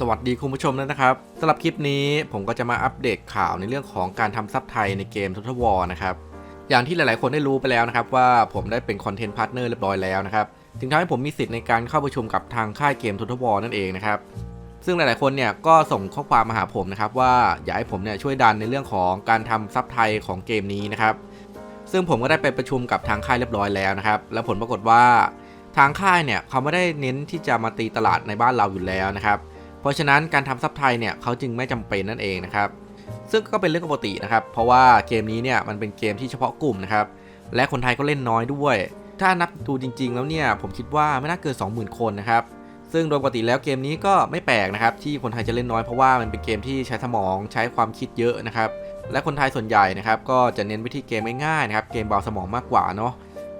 สวัสดีคุณผู้ชมด้วยนะครับสำหรับคลิปนี้ผมก็จะมาอัปเดตข่าวในเรื่องของการทำซับไทยในเกม Total War นะครับอย่างที่หลายๆ คนได้รู้ไปแล้วนะครับว่าผมได้เป็นคอนเทนต์พาร์ทเนอร์เรียบร้อยแล้วนะครับถึงทำให้ผมมีสิทธิ์ในการเข้าประชุมกับทางค่ายเกม Total War นั่นเองนะครับซึ่งหลายๆ คนเนี่ยก็ส่งข้อความมาหาผมนะครับว่าอยากให้ผมเนี่ยช่วยดันในเรื่องของการทำซับไทยของเกมนี้นะครับซึ่งผมก็ได้ไปประชุมกับทางค่ายเรียบร้อยแล้วนะครับแล้วผลปรากฏว่าทางค่ายเนี่ยเขาไม่ได้เน้นที่จะมาตีตลาดในบ้านเราอยู่แล้วนะครับ เพราะฉะนั้นการทำซับไทยเนี่ยเขาจึงไม่จำเป็นนั่นเองนะครับ ซึ่งก็เป็นเรื่องปกตินะครับ เพราะว่าเกมนี้เนี่ยมันเป็นเกมที่เฉพาะกลุ่มนะครับ และคนไทยก็เล่นน้อยด้วย ถ้านับดูจริง ๆ แล้วเนี่ยผมคิดว่าไม่น่าเกิน 20,000 คนนะครับ ซึ่งโดยปกติแล้วเกมนี้ก็ไม่แปลกนะครับที่คนไทยจะเล่นน้อยเพราะว่ามันเป็นเกมที่ใช้สมองใช้ความคิดเยอะนะครับ และคนไทยส่วนใหญ่นะครับก็จะเน้นวิธีเกมง่ายๆนะครับ เกมเบาสมองมากกว่าเนาะ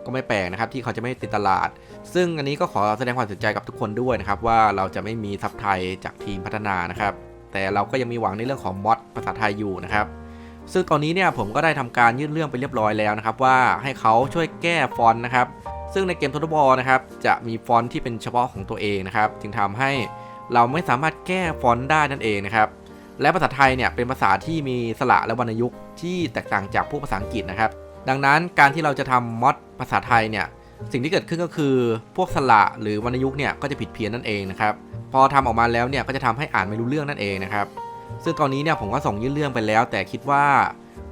ก็ไม่แปลกนะครับที่เขาจะไม่ติดตลาด ซึ่งอันนี้ก็ขอแสดงความเสียใจกับทุกคนด้วยนะครับว่าเราจะไม่มีซับไทยจากทีมพัฒนานะครับ แต่เราก็ยังมีหวังในเรื่องของมอดภาษาไทยอยู่นะครับ ซึ่งตอนนี้เนี่ยผมก็ได้ทำการยื่นเรื่องไปเรียบร้อยแล้วนะครับว่าให้เขาช่วยแก้ฟอนต์นะครับ ซึ่งในเกมท o ท a l บอลนะครับจะมีฟอนต์ที่เป็นเฉพาะของตัวเองนะครับ จึงทำให้เราไม่สามารถแก้ฟอนต์ได้นั่นเองนะครับและภาษาไทยเนี่ยเป็นภาษาที่มีสระและวรรณยุกต์ที่แตกต่างจากพวกภาษาอังกฤษนะครับ ดังนั้นการที่เราจะทำมอดภาษาไทยเนี่ยสิ่งที่เกิดขึ้นก็คือพวกสระหรือวรรณยุกต์เนี่ยก็จะผิดเพี้ยนนั่นเองนะครับพอทำออกมาแล้วเนี่ยก็จะทำให้อ่านไม่รู้เรื่องนั่นเองนะครับซึ่งตอนนี้เนี่ยผมก็ส่งยื่นเรื่องไปแล้ว แต่คิดว่า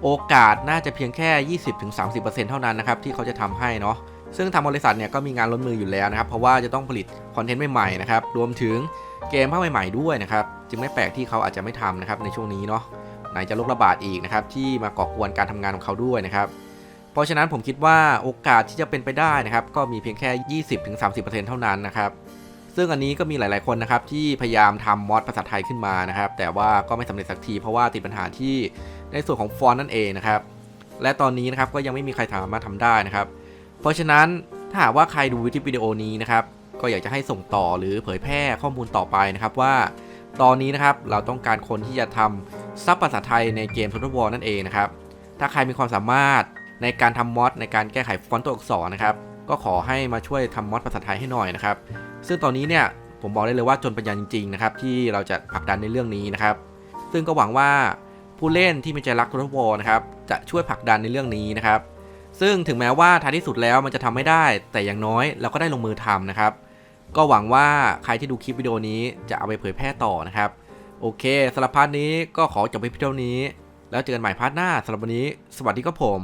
โอกาสน่าจะเพียงแค่ 20-30%เท่านั้นนะครับที่เขาจะทำให้เนาะซึ่งทางบริษัทเนี่ยก็มีงานล้นมืออยู่แล้วนะครับ เพราะว่าจะต้องผลิตคอนเทนต์ใหม่ๆนะครับรวมถึงเกมภาคใหม่ ๆด้วยนะครับจึงไม่แปลกที่เขาอาจจะไม่ทำนะครับในช่วงนี้เนาะไหนจะโรคระบาดอีกนะครับที่มาก่อกวนการทำงานของเขาด้วยนะครับ ราะฉะนั้นผมคิดว่าโอกาสที่จะเป็นไปได้นะครับ ก็มีเพียงแค่ 20-30%เท่านั้นนะครับซึ่งอันนี้ก็มีหลาย ๆ คนนะครับที่พยายามทำมอดภาษาไทยขึ้นมานะครับ แต่ว่าก็ไม่สำเร็จสักทีเพราะว่าติดปัญหาที่ในส่วนของฟอนต์นั่นเองนะครับ และตอนนี้นะครับก็ยังไม่มีใครสามารถทำได้นะครับ เพราะฉะนั้นถ้าหากว่าใครดูวิดีโอนี้นะครับ ก็อยากจะให้ส่งต่อหรือเผยแพร่ข้อมูลต่อไปนะครับว่า ตอนนี้นะครับเราต้องการคนที่จะทำซับภาษาไทยในเกม Total War นั่นเองนะครับ ถ้าใครมีความสามารถ ในการทำมอดในการแก้ไขฟอนต์ตัวอักษรนะครับ ก็ขอให้มาช่วยทำมอดภาษาไทยให้หน่อยนะครับ ซึ่งตอนนี้เนี่ยผมบอกได้เลยว่าจนปัญญาจริงๆนะครับที่เราจะผลักดันในเรื่องนี้นะครับ ซึ่งก็หวังว่าผู้เล่นที่มีใจรัก Total War นะครับจะช่วยผลักดันในเรื่องนี้นะครับ ซึ่งถึงแม้ว่าท้ายที่สุดแล้วมันจะทำไม่ได้ แต่อย่างน้อยเราก็ได้ลงมือทำนะครับ ก็หวังว่าใครที่ดูคลิปวิดีโอนี้จะเอาไปเผยแพร่ต่อนะครับ โอเคสำหรับพาร์ทนี้ก็ขอจบไปเพียงเท่านี้ แล้วเจอกันใหม่พาร์ทหน้าสำหรับวันนี้ สวัสดีครับผม